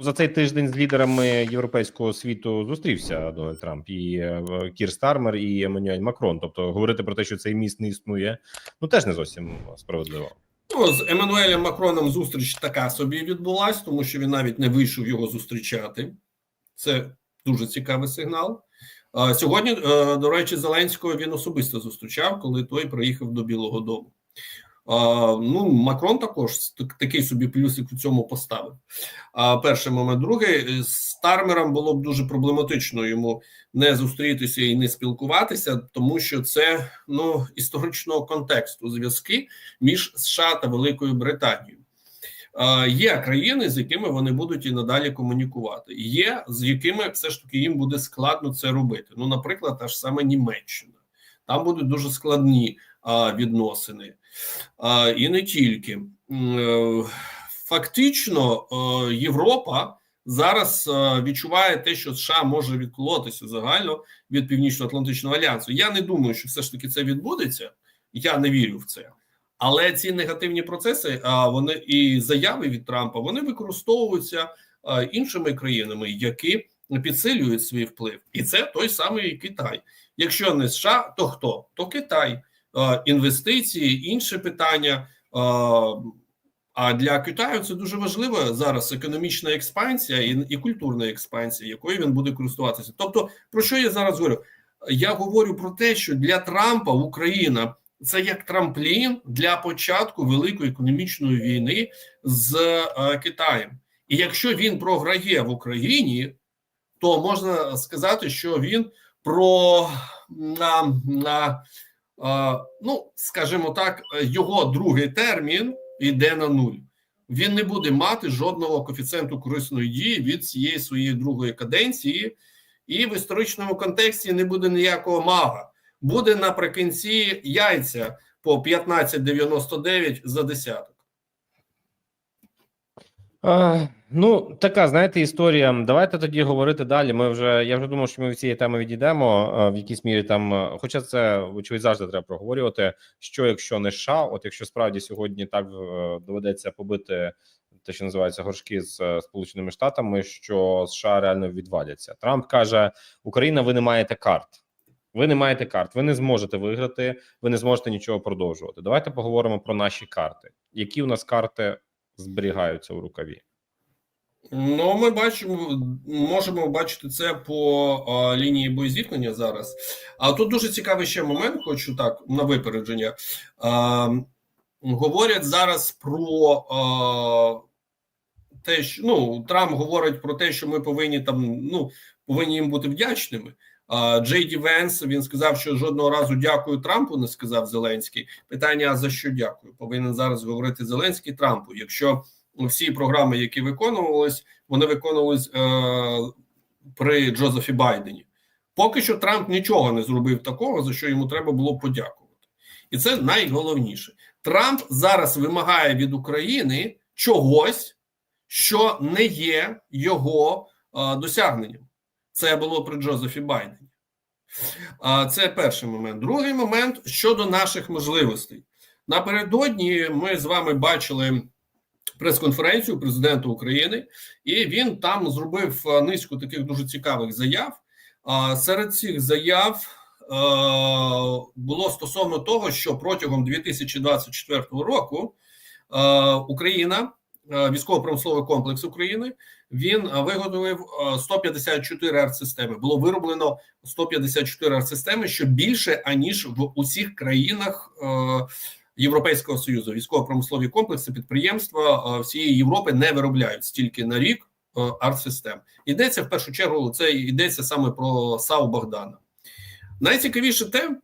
За цей тиждень з лідерами європейського світу зустрівся Дональд Трамп і е, Кір Стармер і Еммануель Макрон. Тобто говорити про те, що цей міст не існує, ну теж не зовсім справедливо. Ну, з Еммануелем Макроном зустріч така собі відбулась, тому що він навіть не вийшов його зустрічати. Це дуже цікавий сигнал. Сьогодні, е, до речі, Зеленського він особисто зустрічав, коли той приїхав до Білого Дому. Ну, Макрон також такий собі плюсик у цьому поставив. А перший момент. Другий з Тармером було б дуже проблематично йому не зустрітися і не спілкуватися, тому що це ну історичного контексту зв'язки між США та Великою Британією. Е, Є країни, з якими вони будуть і надалі комунікувати. Є з якими все ж таки їм буде складно це робити. Ну, наприклад, та ж саме Німеччина. Там будуть дуже складні відносини. І не тільки. Е, Фактично, е, Європа зараз е, відчуває те, що США може відколотися загально від Північно-Атлантичного альянсу. Я не думаю, що все ж таки це відбудеться. Я не вірю в це. Але ці негативні процеси, вони і заяви від Трампа вони використовуються іншими країнами, які підсилюють свій вплив, і це той самий Китай. Якщо не США, то хто? То Китай, інвестиції, інші питання. А, А для Китаю це дуже важливо зараз економічна експансія і, і культурна експансія, якою він буде користуватися. Тобто, про що я зараз говорю? Я говорю про те, що для Трампа Україна це як трамплін для початку великої економічної війни з е, Китаєм. І якщо він програє в Україні, то можна сказати, що він про на, на е, ну скажімо так, його другий термін йде на нуль. Він не буде мати жодного коефіцієнту корисної дії від цієї своєї другої каденції, і в історичному контексті не буде ніякого мага. Буде наприкінці яйця по 15,99 за десяток. Ну, така, знаєте, історія. Давайте тоді говорити далі. Ми вже я вже думав, що ми від цієї теми відійдемо в якійсь мірі там. Хоча це вочевидь завжди треба проговорювати. Що якщо не США, от якщо справді сьогодні так е, доведеться побити те, що називається горшки з е, Сполученими Штатами, що США реально відваляться. Трамп каже: Україна, ви не маєте карт. Ви не маєте карт, ви не зможете виграти, ви не зможете нічого продовжувати. Давайте поговоримо про наші карти. Які у нас карти зберігаються у рукаві? Ну, ми бачимо, можемо бачити це по а, лінії боєзіткнення зараз. А тут дуже цікавий ще момент, хочу так на випередження. А, говорять зараз про а, те, що ну Трамп говорить про те, що ми повинні там ну повинні їм бути вдячними. Джей Ді Венс він сказав, що жодного разу дякую Трампу, не сказав Зеленський. Питання: а за що дякую? Повинен зараз говорити Зеленський Трампу. Якщо всі програми, які виконувались, вони виконувались е, при Джозефі Байдені. Поки що Трамп нічого не зробив такого, за що йому треба було подякувати, і це найголовніше. Трамп зараз вимагає від України чогось, що не є його е, досягненням. Це було при Джозефі Байдені. Це перший момент. Другий момент щодо наших можливостей. Напередодні ми з вами бачили прес-конференцію президента України, і він там зробив низку таких дуже цікавих заяв. Серед цих заяв було стосовно того, що протягом 2024 року Україна, військово-промисловий комплекс України, він е, виготовив е, 154 артсистеми. Було вироблено 154 артсистеми, що більше аніж в усіх країнах. Е, Європейського союзу військово-промислові комплекси підприємства е, всієї Європи не виробляють стільки на рік е, арт-систем. Йдеться в першу чергу. Це йдеться саме про САУ Богдана. Найцікавіше те,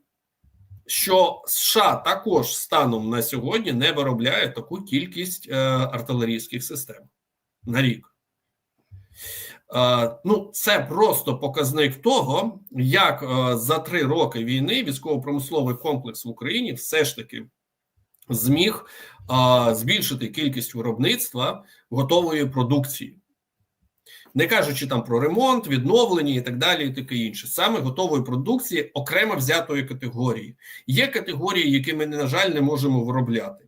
що США також станом на сьогодні не виробляє таку кількість е, артилерійських систем на рік. Е, ну, це просто показник того, як е, за три роки війни військово-промисловий комплекс в Україні все ж таки зміг а, збільшити кількість виробництва готової продукції, не кажучи там про ремонт, відновлення і так далі, і таке інше, саме готової продукції окремо взятої категорії. Є категорії, які ми, на жаль, не можемо виробляти.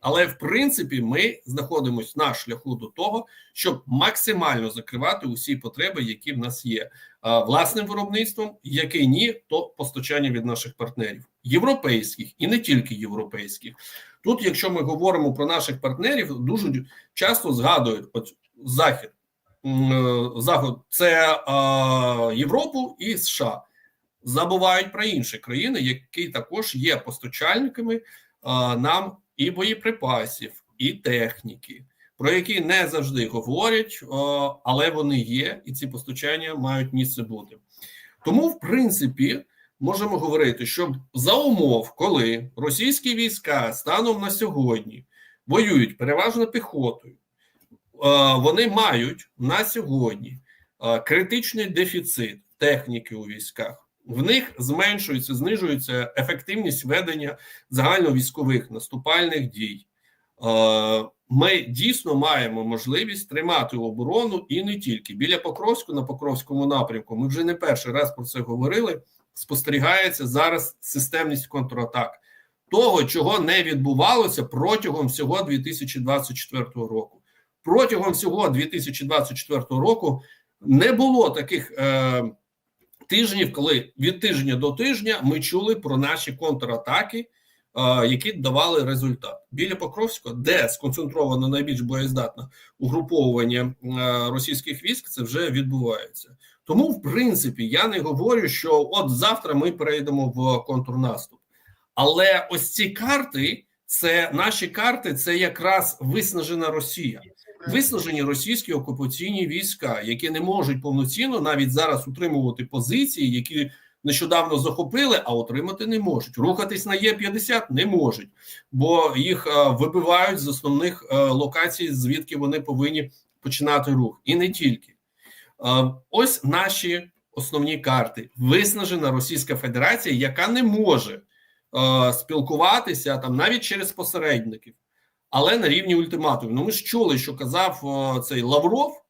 Але в принципі ми знаходимося на шляху до того, щоб максимально закривати усі потреби, які в нас є власним виробництвом, яке ні, то постачання від наших партнерів європейських і не тільки європейських. Тут, якщо ми говоримо про наших партнерів, дуже часто згадують от захід. Е, Захід це Європу і США. Забувають про інші країни, які також є постачальниками нам і боєприпасів, і техніки, про які не завжди говорять, але вони є, і ці постачання мають місце бути. Тому, в принципі, можемо говорити, що за умов, коли російські війська станом на сьогодні воюють переважно піхотою, вони мають на сьогодні е, критичний дефіцит техніки у військах. В них зменшується, знижується ефективність ведення загальновійськових наступальних дій. Е, Ми дійсно маємо можливість тримати оборону і не тільки біля Покровську на Покровському напрямку. Ми вже не перший раз про це говорили. Спостерігається зараз системність контратак, того, чого не відбувалося протягом всього 2024 року. Протягом всього 2024 року не було таких е, тижнів, коли від тижня до тижня ми чули про наші контратаки, е, які давали результат біля Покровського, де сконцентровано найбільш боєздатне угруповування е, російських військ, це вже відбувається. Тому, в принципі, я не говорю, що от завтра ми перейдемо в контрнаступ. Але ось ці карти, це наші карти, це якраз виснажена Росія, виснажені російські окупаційні війська, які не можуть повноцінно навіть зараз утримувати позиції, які нещодавно захопили, а отримати не можуть. Рухатись на Є-50 не можуть, бо їх е, вибивають з основних е, локацій, звідки вони повинні починати рух, і не тільки. Е, Ось наші основні карти. Виснажена Російська Федерація, яка не може спілкуватися там навіть через посередників, але на рівні ультиматуму. Ну, ми ж чули, що казав цей Лавров,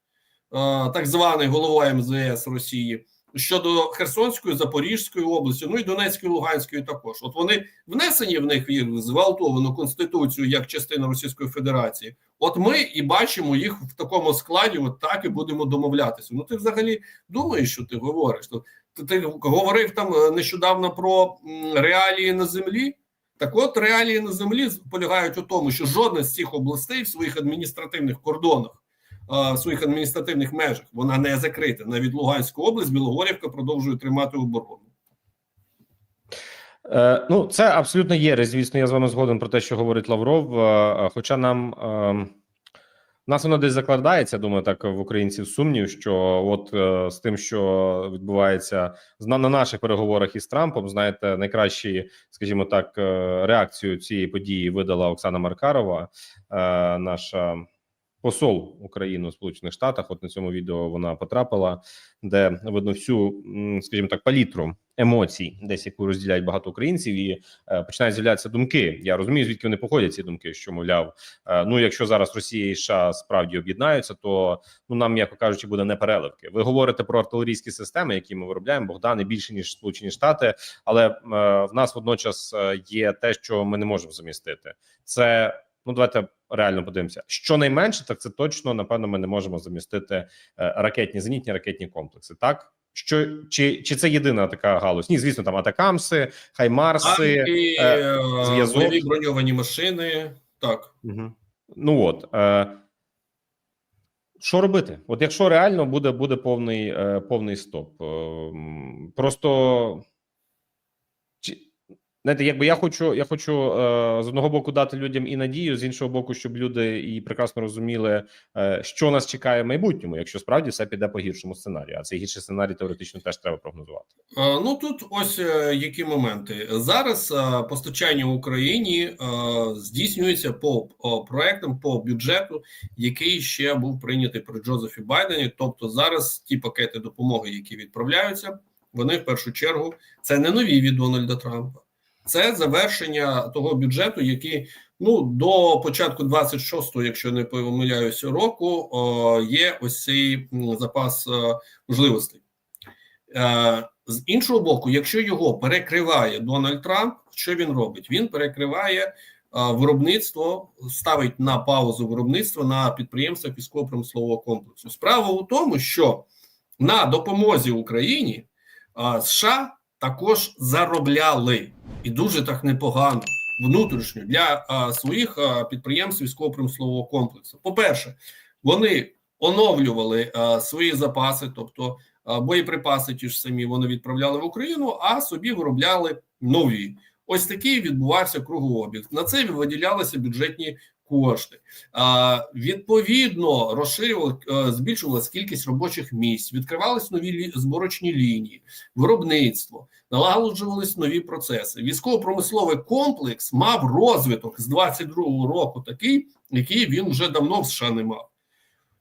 так званий голова МЗС Росії, щодо Херсонської, Запорізької області, ну і Донецької, Луганської також. От вони внесені в них в зґвалтовану конституцію як частина Російської Федерації. От ми і бачимо їх в такому складі, от так і будемо домовлятися. Ну ти взагалі думаєш, що ти говориш? Ти, ти говорив там е, нещодавно про реалії на землі. Так от реалії на землі полягають у тому, що жодна з цих областей в своїх адміністративних кордонах, е, в своїх адміністративних межах, вона не закрита. Навіть Луганська область, Білогорівка продовжує тримати оборону. Е, ну, це абсолютно є. Звісно, я з вами згоден про те, що говорить Лавров. Е, Хоча нам е, нас воно десь закладається, думаю, так в українців сумнів, що от е, з тим, що відбувається на наших переговорах із Трампом, знаєте, найкращі, скажімо так, е, реакцію цієї події видала Оксана Маркарова, е, наша посол України у Сполучених Штатах. От на цьому відео вона потрапила, де видно всю, скажімо так, палітру емоцій, десь яку розділяють багато українців, і е, починають з'являтися думки. Я розумію, звідки вони походять ці думки. Що мовляв, е, ну якщо зараз Росія і США справді об'єднаються, то ну нам, м'яко кажучи, буде не переливки. Ви говорите про артилерійські системи, які ми виробляємо. Богдани більше ніж Сполучені Штати, але е, в нас водночас е, є те, що ми не можемо замістити. Це ну давайте реально подивимося. Щонайменше, так це точно напевно. Ми не можемо замістити е, ракетні зенітні ракетні комплекси. Так що чи, чи це єдина така галузь? Ні, звісно, там атакамси, хаймарси. Е, зв'язок. броньовані машини. Так. Угу. Ну от е, що робити? От якщо реально буде буде повний е, повний стоп, е, просто знаєте, якби я хочу, я хочу е, з одного боку дати людям і надію, з іншого боку, щоб люди і прекрасно розуміли, е, що нас чекає в майбутньому, якщо справді все піде по гіршому сценарію. А цей гірший сценарій теоретично теж треба прогнозувати. Е, Ну тут ось які моменти зараз. Постачання Україні е, здійснюється по проектам по бюджету, який ще був прийнятий при Джозефі Байдені. Тобто, зараз ті пакети допомоги, які відправляються, вони в першу чергу це не нові від Дональда Трампа. Це завершення того бюджету, який ну до початку 26-го, якщо не помиляюся, року о, є ось цей запас е, можливостей. Е, З іншого боку, якщо його перекриває Дональд Трамп, що він робить? Він перекриває а, виробництво ставить на паузу виробництво на підприємствах військово-промислового комплексу. Справа у тому, що на допомозі Україні а, США також заробляли і дуже так непогано внутрішньо для а, своїх а, підприємств військово-промислового комплексу. По-перше, вони оновлювали а, свої запаси, тобто а, боєприпаси, ті ж самі вони відправляли в Україну, а собі виробляли нові. Ось такий відбувався кругообіг. На це виділялися бюджетні кошти. Відповідно, розширювали, е, збільшувалась кількість робочих місць, відкривались нові зборочні лінії, виробництво, налагоджувались нові процеси. Військово-промисловий комплекс мав розвиток з 22-го року, такий, який він вже давно в США не мав.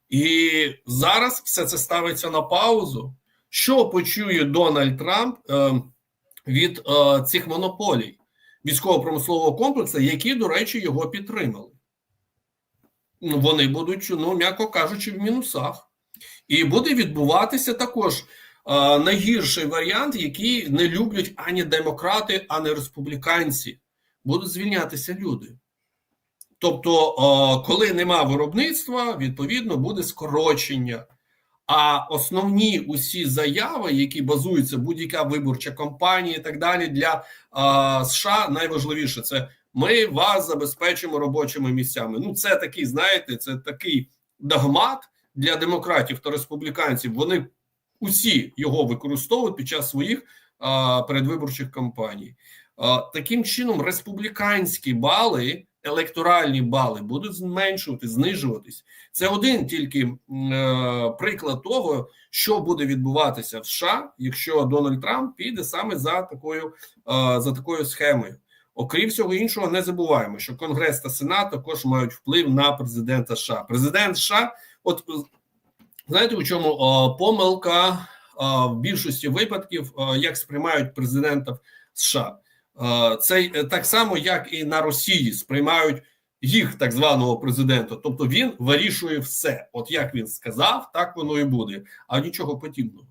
І зараз все це ставиться на паузу. Що почує Дональд Трамп е, від е, цих монополій військово-промислового комплексу, які, до речі, його підтримали? Вони будуть, ну м'яко кажучи, в мінусах. І буде відбуватися також е, найгірший варіант, який не люблять ані демократи, ані республіканці. Будуть звільнятися люди. Тобто, е, коли нема виробництва, відповідно буде скорочення. А основні усі заяви, які базуються будь-яка виборча кампанія і так далі, для е, США найважливіше це ми вас забезпечимо робочими місцями. Ну, це такий, знаєте, це такий догмат для демократів та республіканців. Вони усі його використовують під час своїх а, передвиборчих кампаній. А, таким чином, республіканські бали, електоральні бали будуть зменшувати, знижуватись. Це один тільки е, приклад того, що буде відбуватися в США, якщо Дональд Трамп піде саме за такою, е, за такою схемою. Окрім всього іншого, не забуваємо, що Конгрес та Сенат також мають вплив на президента США. Президент США, от знаєте, у чому о, помилка о, в більшості випадків, о, як сприймають президента США. О, це е, так само, як і на Росії сприймають їх так званого президента. Тобто він вирішує все. От як він сказав, так воно і буде, а нічого подібного.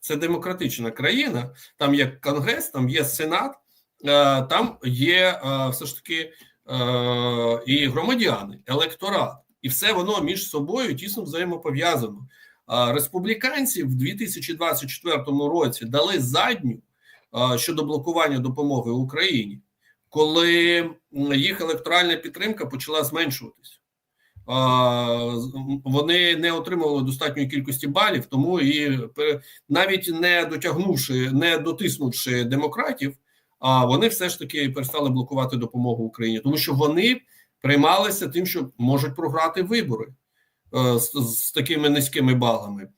Це демократична країна, там є Конгрес, там є Сенат. Е, там є е, все ж таки е, і громадяни, електорат, і все воно між собою тісно взаємопов'язано. Республіканці в 2024 році дали задню щодо блокування допомоги Україні, коли їх електоральна підтримка почала зменшуватися. Вони не отримували достатньої кількості балів, тому і навіть не дотягнувши, не дотиснувши демократів а вони все ж таки перестали блокувати допомогу Україні, тому що вони приймалися тим, що можуть програти вибори е, з, з такими низькими балами.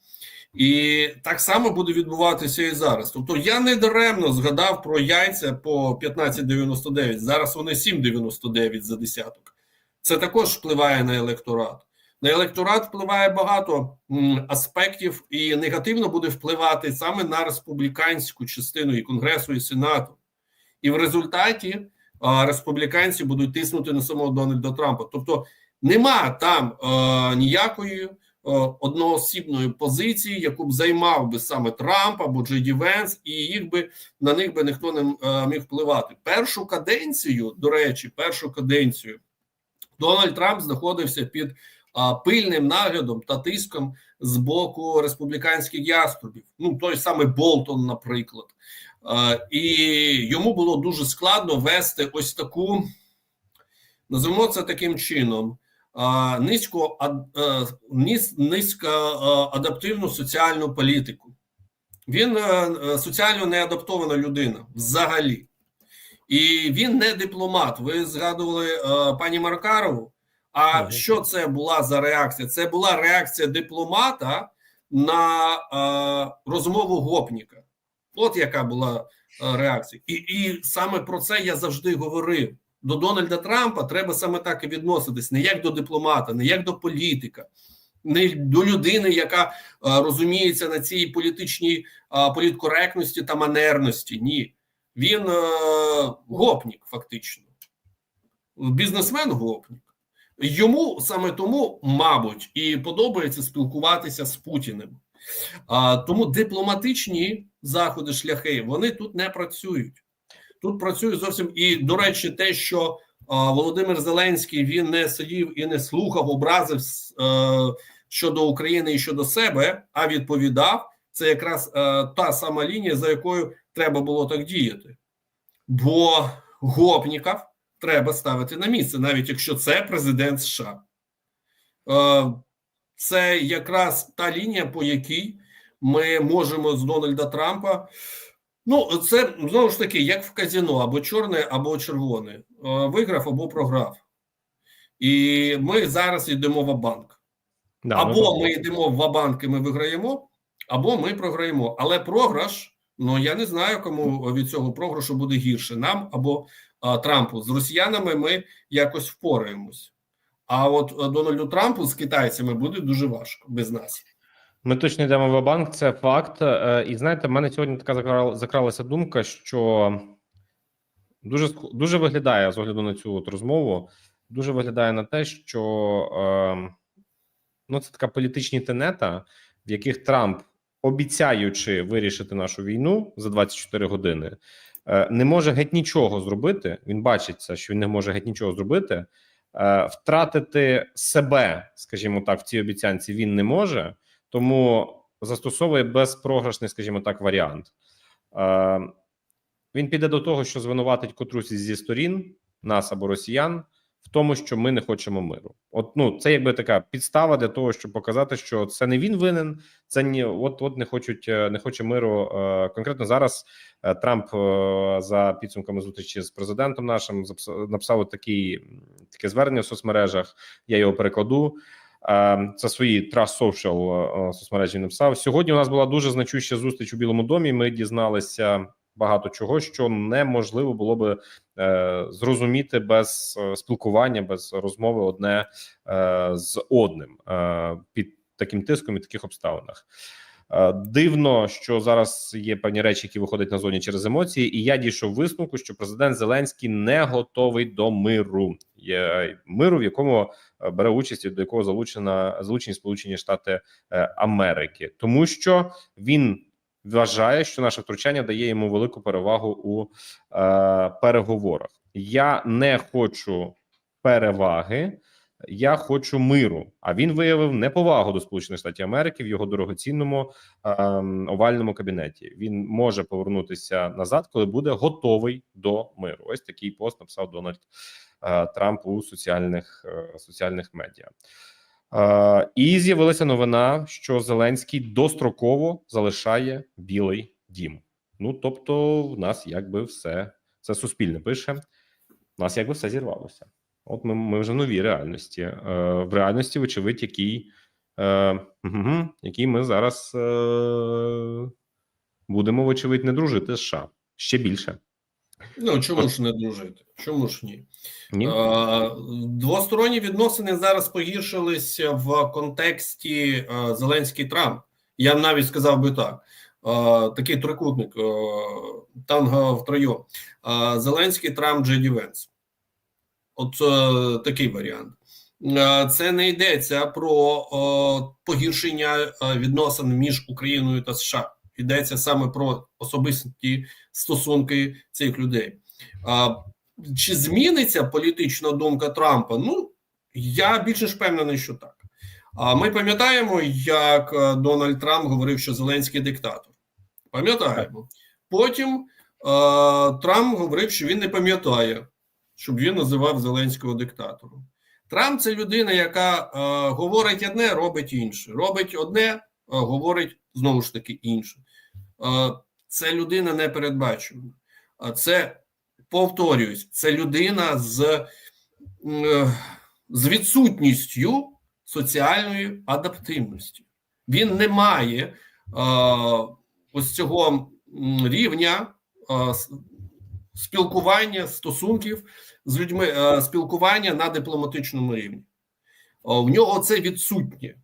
І так само буде відбуватися і зараз. Тобто я не даремно згадав про яйця по 15,99. Зараз вони 7,99 за десяток. Це також впливає на електорат. На електорат впливає багато аспектів, і негативно буде впливати саме на республіканську частину і Конгресу, і Сенату. І в результаті а, республіканці будуть тиснути на самого Дональда Трампа. Тобто нема там а, ніякої а, одноосібної позиції, яку б займав би саме Трамп або Джей Венс, і їх би на них би ніхто не а, міг впливати. Першу каденцію, до речі, першу каденцію Дональд Трамп знаходився під а, пильним наглядом та тиском з боку республіканських яструбів. Ну той самий Болтон, наприклад. І йому було дуже складно вести ось таку, називаємо це таким чином, низько uh, низько адаптивну соціальну політику. Він соціально не адаптована людина взагалі. І він не дипломат. Ви згадували пані Маркарову. А що це була за реакція? Це була реакція дипломата на розмову гопніка. От яка була е, реакція, і і саме про це я завжди говорив. До Дональда Трампа треба саме так і відноситись, не як до дипломата, не як до політика, не до людини, яка е, розуміється на цій політичній е, політкоректності та манерності. Ні, він е, гопнік, фактично, бізнесмен гопнік. Йому саме тому, мабуть, і подобається спілкуватися з Путіним. А, Тому дипломатичні заходи, шляхи вони тут не працюють. Тут працює зовсім і до речі, те, що Володимир Зеленський він не сидів і не слухав образив щодо України і щодо себе, а відповідав. Це якраз та сама лінія, за якою треба було так діяти. Бо гопніків треба ставити на місце, навіть якщо це президент США. Це якраз та лінія, по якій ми можемо з Дональда Трампа. Ну, це знову ж таки, як в казіно, або чорне, або червоне. Виграв або програв. І ми зараз йдемо в банк. Да, або ну, ми йдемо в банк і ми виграємо, або ми програємо. Але програш, ну я не знаю, кому від цього програшу буде гірше нам або а, Трампу. З росіянами ми якось впораємось. А от Дональду Трампу з китайцями буде дуже важко без нас. Ми точно йдемо в банк, це факт. Е, І знаєте, в мене сьогодні така закрала- закралася думка, що дуже дуже виглядає з огляду на цю от розмову. Дуже виглядає на те, що е, ну це така політичні тенета, в яких Трамп, обіцяючи вирішити нашу війну за 24 години, е, не може геть нічого зробити. Він бачить це, що він не може геть нічого зробити. Е, Втратити себе, скажімо так, в цій обіцянці він не може тому застосовує безпрограшний, скажімо так, варіант. Е, Він піде до того, що звинуватить котрусь зі сторін нас або росіян в тому, що ми не хочемо миру. От ну це якби така підстава для того, щоб показати, що це не він винен, це ні, от от не хочуть, е, не хоче миру. Е, Конкретно зараз Трамп за підсумками зустрічі з президентом нашим написав такий таке звернення в соцмережах. Я його перекладу. Е, Це свої Trust Social е, соцмережі написав. Сьогодні у нас була дуже значуща зустріч у Білому домі. Ми дізналися багато чого, що неможливо було би е, зрозуміти без е, спілкування, без розмови одне е, з одним е, під таким тиском і таких обставинах. Е, Дивно, що зараз є певні речі, які виходять на зоні через емоції, і я дійшов висновку, що президент Зеленський не готовий до миру. Є миру, в якому е, бере участь і до якого залучена залучені Сполучені Штати е, Америки, тому що він вважає, що наше втручання дає йому велику перевагу у е, переговорах. Я не хочу переваги. Я хочу миру. А він виявив неповагу до Сполучених Штатів Америки в його дорогоцінному ем, овальному кабінеті. Він може повернутися назад, коли буде готовий до миру. Ось такий пост написав Дональд е, Трамп у соціальних е, соціальних медіа. Е, і з'явилася новина, що Зеленський достроково залишає Білий Дім. Ну тобто, в нас якби все це суспільне пише. У нас якби все зірвалося. От ми, ми вже в новій реальності. Е, в реальності, вочевидь, який, е, угу, який ми зараз е, будемо, вочевидь, не дружити з США ще більше. Ну чому ж не дружити? Чому ж ні? Ні? Е, Двосторонні відносини зараз погіршилися в контексті е, Зеленський Трамп. Я б навіть сказав би так: такий трикутник танго втроєм. Е, Зеленський Трамп Джеді Венс. От е, такий варіант. Е, Це не йдеться про е, погіршення е, відносин між Україною та США. Йдеться саме про особисті стосунки цих людей. А, Чи зміниться політична думка Трампа? Ну я більш ніж впевнений, що так. А ми пам'ятаємо, як Дональд Трамп говорив, що Зеленський диктатор. Пам'ятаємо. Потім е, Трамп говорив, що він не пам'ятає, щоб він називав Зеленського диктатором. Трамп це людина, яка е, говорить одне, робить інше. Робить одне, е, говорить знову ж таки інше. Е, це людина непередбачувана. А це повторююсь, це людина з, е, з відсутністю соціальної адаптивності. Він не має е, ось цього рівня е, спілкування, стосунків з людьми, е, спілкування на дипломатичному рівні. В нього це відсутнє.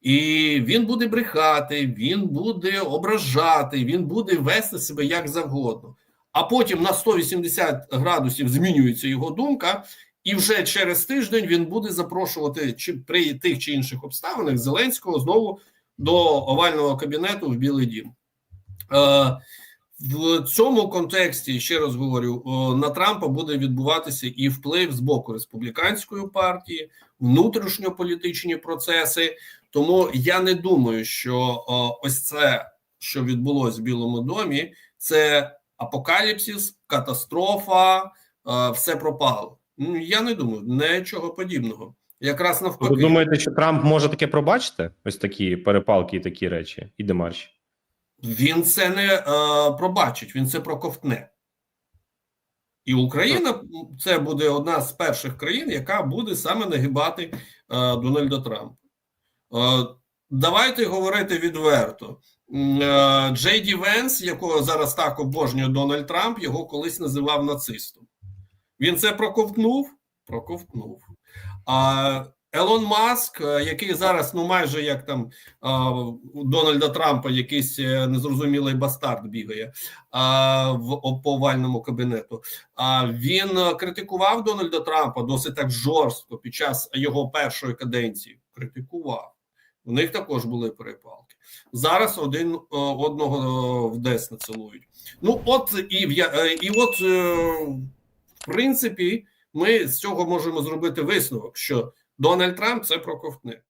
І він буде брехати, він буде ображати, він буде вести себе як завгодно. А потім на 180 градусів змінюється його думка, і вже через тиждень він буде запрошувати чи при тих чи інших обставинах Зеленського знову до овального кабінету в Білий Дім. Е, В цьому контексті ще раз говорю, на Трампа буде відбуватися і вплив з боку республіканської партії, внутрішньополітичні процеси. Тому я не думаю, що ось це, що відбулося в Білому домі, це апокаліпсис, катастрофа, все пропало. Ну, Я не думаю, нічого подібного. Якраз навпаки. Ви думаєте, що Трамп може таке пробачити? Ось такі перепалки і такі речі, і демарші? Він це не е, пробачить, він це проковтне. І Україна це буде одна з перших країн, яка буде саме нагибати е, Дональда Трампа. Е, давайте говорити відверто. Е, Джей Ді Венс, якого зараз так обожнює Дональд Трамп, його колись називав нацистом. Він це проковтнув? Проковтнув. А Елон Маск, е, який зараз, ну майже як там у Дональда Трампа, якийсь е, незрозумілий бастард бігає в о- по овальному кабінету. А він критикував Дональда Трампа досить так жорстко під час його першої каденції. Критикував. У них також були перепалки. Зараз один е, одного в десна цілують. Ну, от і і от, в принципі, ми з цього можемо зробити висновок, що Дональд Трамп це проковтне.